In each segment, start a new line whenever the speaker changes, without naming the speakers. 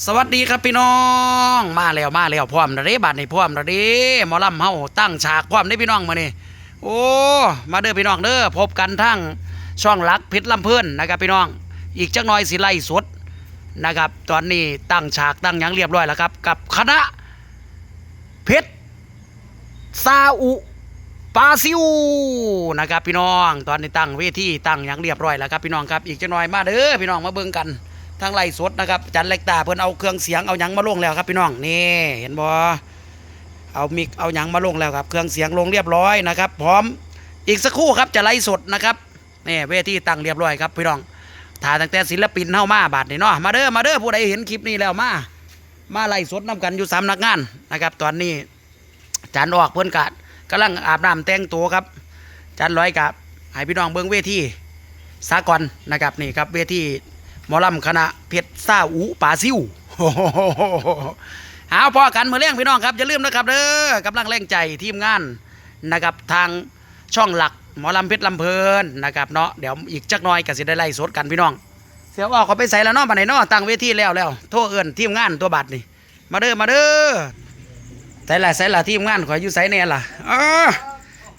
สวัสดีครับพี่น้อง มาแล้วมาแล้วพร้อมแล้วเด้บัดนี้พร้อมแล้วเด้หมอลำเฮาตั้งฉากพร้อมเด้พี่น้องมานี่โอ้มาเด้อพี่น้องเด้อพบกันทั้งช่องหลักเพชรลำเพิ่อนนะครับพี่น้อง อีกจักหน่อยสิไล่สดนะครับ ตอนนี้ตั้งฉากตั้งยังเรียบร้อยแล้วครับ กับคณะเพชรซาอุปาซิวนะครับพี่น้อง ตอนนี้ตั้งเวทีตั้งยังเรียบร้อยแล้วครับพี่น้องครับ อีกจักหน่อยมาเด้อพี่น้องมาเบิ่งกัน ทางไล่สดนะครับจันเล็กตาเพิ่นเอาเครื่องเสียงเอาหยังมาลงแล้วครับพี่น้องนี่เห็นบ่เอามิกเอาหยังมาลงแล้วครับ เครื่องเสียงลงเรียบร้อยนะครับ พร้อมอีกสักครู่ครับจะไล่สดนะครับนี่เวทีตั้งเรียบร้อยครับพี่น้องถ่ายตั้งแต่ศิลปินเฮามาบาดนี่เนาะมาเด้อมาเด้อผู้ใดเห็นคลิปนี้แล้วมามาไล่สดนํกันอยู่สามนักงานนะครับ ตอนนี้จันออกเพิ่อนกะกำลังอาบน้ำแต่งตัวครับ จันร้อยกับให้พี่น้องเบิ่งเวทีสากอนนะครับนี่ครับเวที หมอลำคณะเพชรซาอูป่าซิวเอาพอกันมือเลี้ยงพี่น้องครับอย่าลืมนะครับเด้อกำลังแรงใจทีมงานนะครับทางช่องหลักหมอลำเพชรลำเพลินนะครับเนาะเดี๋ยวอีกจักน้อยก็สิได้ไล่สดกันพี่น้อง เสียวออกเขาไปใส่แล้วเนาะมาไหนเนาะตั้งเวทีแล้วแล้วโทษเอื่นทีมงานตัวบัตรนี่มาเด้อมาเด้อใส่ละใส่ละทีมงานขออยู่ใส่แน่ล่ะอ๋อ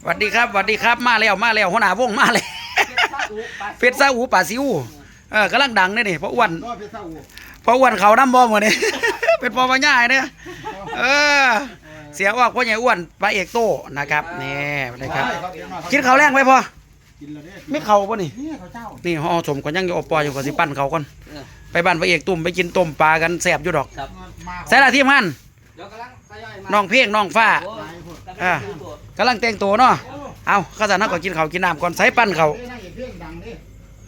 สวัสดีครับสวัสดีครับมาแล้วมาแล้วหัวหน้าวงมาเลยเพชรซาอูป่าซิว เออกำลังดังเนี่ยนี่เพราะอ้วน
ก็เป็นเศร้า
เพราะอ้วนเขาน้ำบอมหมดนี่เป็นพอปัญญาเนี่ยเออ เสียออกเพราะใหญ่อ้วนพระเอกโตนะครับนี่นะครับกินข้าวแรงไปพอ
กินแล้วเนี่ย
ไม่เข่าป่ะนี่
นี่เขาเจ้า
นี่ห่อสมก่อนยังอยู่อบปออยู่กับสิปั้นเขาก่อนไปบ้านพระเอกตุ่มไปกินต้มปลากันแสบอยู่ดอก
มา
ใส่ละทีมงาน
เดี๋ยวกำลังทยอยมา
น้องเพียงน้องฟ้า
โอ้ย
อ่ากำลังแต่งตัวเนาะเอาข้าสันนักก็กินข้าวกินน้ำก่อนใส่ปั้นเขา
เอ้ยนั่งเอกเพลงดังดิ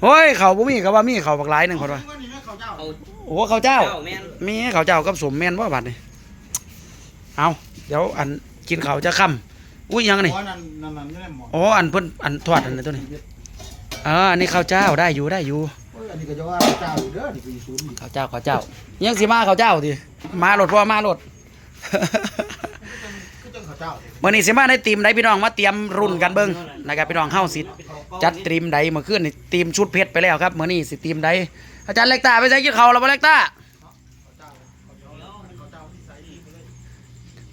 โอ้ยเขาบ่มีก็ว่ามีเขาบักหลายหนึ่งคนว่า
นี่เขาเจ้า
เอา
โอ้เขาเจ้า
เจ้าแม่น
มีเขาเจ้ากับสมแม่นว่าบัดนี่เอาเดี๋ยวอันกินเขาวจะค่ำอุ้ยยังนี่
อ๋อนั่นนั่นนั่นนี่แหละหมอ
อ๋ออันเพิ่นอันทอดอันนี้ตัวนี้เอออันนี้ข้าวเจ้าได้อยู่ได้อยู่
โอ้ยอันนี้ก็จะว่าเจ้าอยู่เด้อนี่คือศูนย์นี่
ข้าวเจ้าข้าวเจ้ายังสิมาข้าวเจ้าดิมาโหลดพ่อมาโหลด
ก็จังเขาเจ้า
มื่อนี้สิมาในทีมใดพี่น้องมาเตรียมรุ่นกันเบิ่งนะครับพี่น้องเฮาสิ จัดทีมใดเมื่อคืนนี่ทีมชุดเพชรไปแล้วครับมื่อนี้สิทีมใดอาจารย์เล็กตาไปใส่กินข้าวแล้วบ่เล็กตา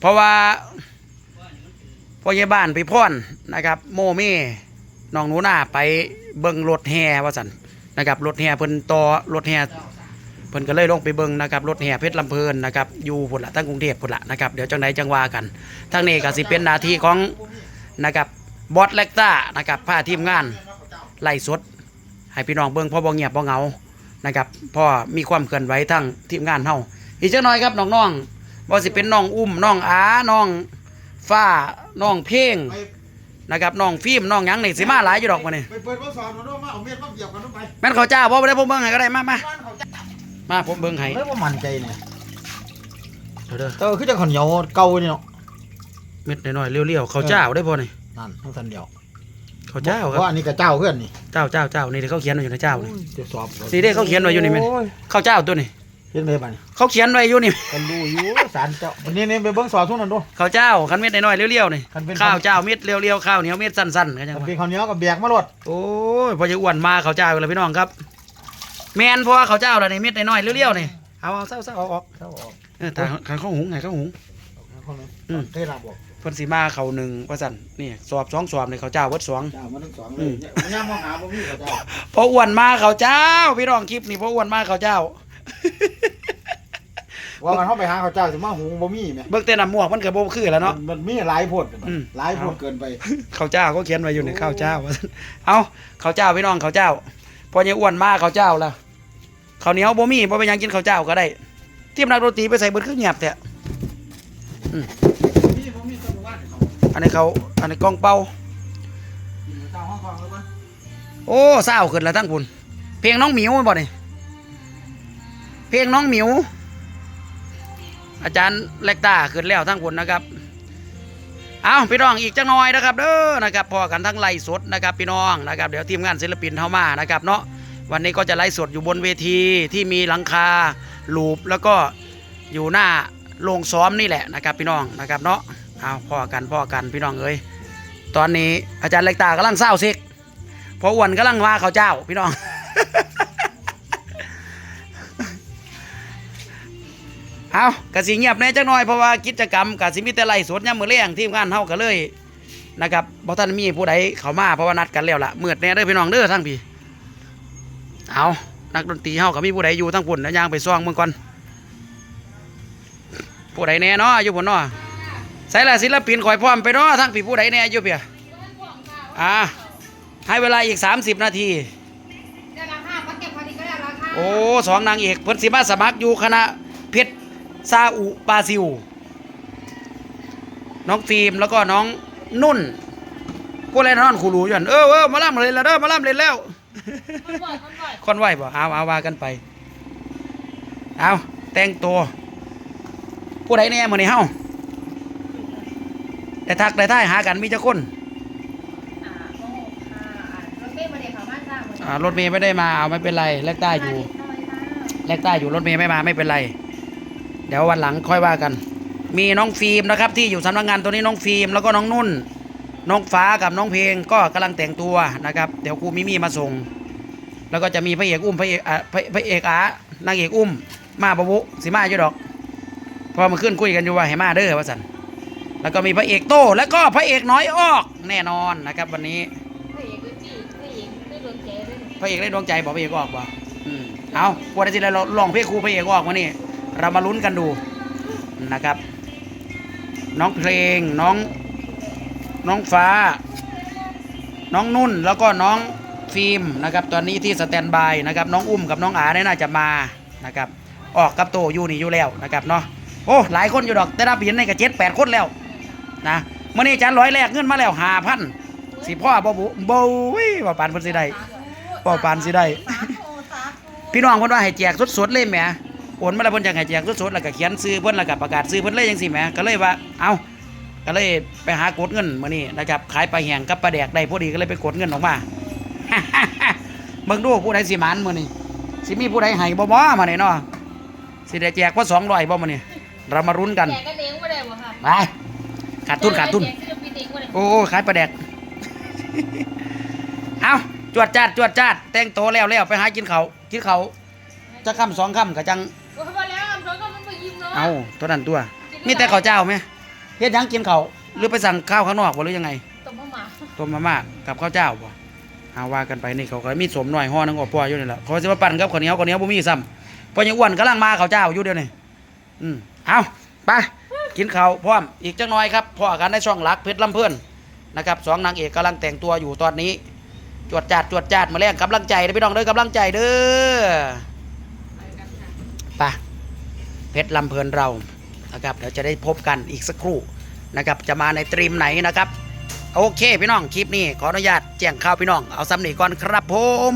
เพราะว่าพ่อใหญ่บ้านพี่พ่อนนะครับ โมเม่น้องหนูนาไปเบิ่งรถแห่ว่าซั่นนะครับรถแห่เพิ่นต่อรถแห่เพิ่นก็เลยลงไปเบิ่งนะครับรถแห่เพชรลำเพลินนะครับอยู่พุ่นละทั้งกรุงเทพพุ่นละนะครับเดี๋ยวจังไหนจังว่ากันทางนี้ก็สิเป็นหน้าที่ของนะครับ บอสเล็กต้านะครับพาทีมงานไล่สด ให้พี่น้องเบิ่งพ่อบ่เงียบบ่เหงานะครับพ่อมีความเคลื่อนไหวทั้งทีมงานเฮาอีกจักหน่อยครับน้องๆบ่สิเป็นน้องอุ้มน้องอาน้องฟ้าน้องเพ่ง
ไป
นะครับน้องฟิล์มน้องหยังนี่สิมาหลายอยู่ดอกมื้อนี้
ไปเปิดว่าสอนมันด้วยมาเอาเมียนมาเหยียบกันด้วยไป
แม่นเขาเจ้าบ่ได้ผมเบิ่งให้ก็ได้มามา
บ้านเขาเจ้า
มาผมเบิ่งให้
ไม่ว่ามันใจเนี่ย
เดี๋ยวเด้อ
เออคือจังข้าวเหนียวเก่านี่เนาะ
เม็ดน้อยๆเรียวๆเขาเจ้าได้บ่นี่
นั่นทั้งสันเดียว
เขาเจ้าค
เพ
รับ
ราะอันนี้ก็เจ้าเพื่อนนี่
เจ้าเจ้าเจ้านี่ที่เขาเขียนไว้อยู่ในเจ้านี่
จะสอบ
นี่เด้เขาเขียนไว้อยู่นี่แม่น
โเขา
เจ้าตัวนี้
เห็นไหมบ้าน
เขาเขียนไว้อยู่นี่
กันรู้อยู่สารเจ้าวันนี้นี่ไปเบิ่งสอบทุกนั้นดู
ข้าวเจ้าขันเม็ดน้อยๆเรียวๆนี่
คันเป็น
ข้าวเจ้าเม็ดเรียวๆข้าวเหนียวเม็ดสั้นๆก็ยัง
มัน
ว่า
เป็นข้าวเหนียวกับแบกมาโลด
โอ้ยพอจะอ้วนมาข้าวเจ้าเลยพี่น้องครับ แมนเพราะว่าข้าวเจ้าแล้วนี่เม็ดน้อยๆเรียวๆนี่เอาเอาเศร้าๆเอาออก
เข้าออก
เออแต่ขันข้าวหุงไงข้าวหุง
คนนึง
อืม
ได้รับบอก
เพิ่นสิมาข้าวหนึ่งว่าสั่นนี่สอบสองสอบนี่ข้าวเจ้าเบิดสอง
เจ้ามาทั้งสองเลยเนี่ยย่ามองหาบ่มีเขาเจ้า
พออ้วนมาข้าวเจ้า พี่น้องคลิปนี่พออ้วนมาข้าวเจ้า
ว่ากันเข้าไปหาเขาเจ้าสิมาหุงบ่มีแหม
เบิ่งแต่น้ำหมวกมันก็บ่คือแล้วเนาะ
มันมีหลายโพด
อืม
หลายโพดเกินไป
ข้าวเจ้าก็เขียนไว้อยู่ในข้าวเจ้าว่าซั่นเอาข้าวเจ้าพี่น้องข้าวเจ้าพอยังอ้วนมาข้าวเจ้าแล้วข้าวเหนียวบ่มีบ่เป็นหยังกินข้าวเจ้าก็ได้ทีมนักดนตรีไปใส่เบิดคือเงียบแท้
มีบ่มีตำรวจเขา
อั นนี้เขาอันนี้กล้องเป่า
เจ้า
โอ้เศร้าขึ้นแล้วทั้งคุณเพลงน้องหมิวมันบ่นี่เพลงน้องหมิว อาจารย์เล็กตาขึ้นแล้วทั้งคุณนะครับเอาพี่น้องอีกจังน้อยนะครับเด้อนะครับพอกันทั้งไล่สดนะครับพี่น้องนะครับเดี๋ยวทีมงานศิลปินเข้ามานะครับเนาะวันนี้ก็จะไล่สดอยู่บนเวทีที่มีหลังคาลูปแล้วก็อยู่หน้าโรงซ้อมนี่แหละนะครับพี่น้องนะครับเนาะ เอาพอกันพ่อกันพี่น้องเอ้ยตอนนี้อาจารย์เล็กตากำลังเศร้าซิกเพราะอ้วนกำลังว่าเขาเจ้าพี่น้อง เอากสิเงียบแน่จักหน่อยเพราะว่ากิจกรรมกสิมีแต่ไล่สดยามมื้อแรงทีมงานเฮาก็เลยนะครับบ่ทันมีผู้ใดเข้ามาเพราะว่านัดกันแล้วล่ะมืดแน่เด้อพี่น้องเด้อทั้งพี่เอานักดนตรีเฮาก็มีผู้ใดอยู่ทั้งพุ่นแล้วย่างไปซ่องเมืองก่อนผู้ใดแน่เนาะอยู่พุ่นเนาะ ใส่ละศิลปินข่อยพร้อมไปเนาะทั้งพี่ผู้ใดแน่อยู่เปียอ่าให้เวลาอีก 30 นาที
ได้ราคาปักเก็บพอดีก็ได้ราคา
โอ้สองนางเอกเพิ่นสิมาสมัครอยู่คณะเพชรซาอุปาซิว น้องฟิล์มแล้วก็น้องนุ่นผู้เล่นนอนคูรูอยู่นั่นเออเออมาล่ำเลยแล้วเด้อมาล่ำเลยแล้ว
คนบ่อยคนบ่อย
คอนไหวบ่เอาเอาว่ากันไป เอาแต่งตัว ผู้ใดแน่มื้อนี้เฮา ได้ทักได้ท่ายหากันมีจักคน
อ่าโอ้โหค่ะรถเมล์มาเดี๋ยวเขามาจ้าหมด
อ่ารถเมย์ไม่ได้มาเอาไม่เป็นไรแลกใต้อยู่แลกใต้อยู่รถเมย์ไม่มาไม่เป็นไร เดี๋ยววันหลังค่อยว่ากัน มีน้องฟิล์มนะครับ ที่อยู่สำนักงานตัวนี้น้องฟิล์มแล้วก็น้องนุ่น น้องฟ้ากับน้องเพลงก็กำลังแต่งตัวนะครับ เดี๋ยวครูมิมี่มาส่ง แล้วก็จะมีพระเอกอุ้มพระเอกอะพระพระเอกอานางเอกอุ้ม มาบบุสิมาอยู่ดอกเพอมาขึ้นคุยกันอยู่ว่าให้มาเด้อว่าสัน แล้วก็มีพระเอกโตแล้วก็พระเอกน้อยออกแน่นอนนะครับ วันนี้
พระเอกด้วยพี่พระเอกไม่โดนแกด้วย
พระเอกได้ดวงใจบอกพระเอกออกบ่อืมเอาพวกนั้นสิได้ลองเพลงครูพระเอกออกมานี่เรามาลุ้นกันดูนะครับ น้องเพลงน้องน้องฟ้า น้องนุ่นแล้วก็น้องฟิล์มนะครับตอนนี้ที่สแตนบายนะครับน้องอุ้มกับน้องอาเนี่ยน่าจะมานะครับออกกับโตอยู่นี่อยู่แล้วนะครับเนาะโอ้หลายคนอยู่ดอกแต่รับเห็นในกระเจ็ดแปดคนแล้ว นะเมื่อนี้จานร้อยแรกเงินมาแล้วหาพันสิพ่อบ่บุบ่วิว่าปานเพิ่นสิได้เป่าปานสิได้
สาธุสาธุ
พี่น้องเพิ่นว่าให้แจกสดๆเลยแหมโอนมาแล้วเพิ่นอยากให้แจกสดๆแล้วก็เขียนซื้อเพิ่นแล้วก็ประกาศซื้อเพิ่นเลยจังซี่แหมก็เลยว่าเอ้าก็เลยไปหากดเงินมื้อนี้นะครับขายปลาแห้งกับปลาแดกได้พอดีก็เลยไปกดเงินออกมาเบิ่งดูผู้ใดสิหมานมื้อนี้สิมีผู้ใดให้บ่บ่มานี่เนาะสิได้แจกพอ200บ่มื้อนี้เรามารุ้นกัน
แจกกันเองไม่ได้บ่ค่ะ
ไป ขาดทุนขาดทุน
แจกศิลปินเองไม่ได้
โอ้ขายปลาแดก เอาจวดจัดจวดจัดแต่งโตวแล้วแล้วไปหากินเขาวกินเขาวจะค่ำสองค่ำก็จัง
โอ้ยพอแล้วสองก็มันไปยิ้มเนาะ
เอาตัวนั้นตัว มีแต่ข้าวเจ้าไหมเฮ็ดหยังกินเขาวหรือไปสั่งข้าวข้างนอกบ่หรือยังไง
ตบเข้ามา
ต้มมาม่ากับข้าวเจ้าบ่เอาว่ากันไปนี่เขาก็มีสมหน่อยห่อหนึงออกพออยู่นี่แหละเขาสิมาปั่นกับข้าวเหนียวข้าวเหนียวบ่มีซ้ำเพราะยังอ้วนกำลังมาข้าวเจ้าอยู่เดี๋ยวนี้อืมเอาไป กินข้าวพร้อมอีกจังน้อยครับพ่อกันในช่องหลักเพชรลำเพื่อนนะครับสองนางเอกกำลังแต่งตัวอยู่ตอนนี้ จวดจัดจวดจัดมาแรงกำลังใจเด้อพี่น้องเด้อกำลังใจเด้อไปเพชรลำเพลินเรานะครับเดี๋ยวจะได้พบกันอีกสักครู่นะครับจะมาในตรีมไหนนะครับ โอเคพี่น้องคลิปนี้ขออนุญาตแจ้งข่าวพี่น้องเอาซ้ำนี่ก่อนครับผม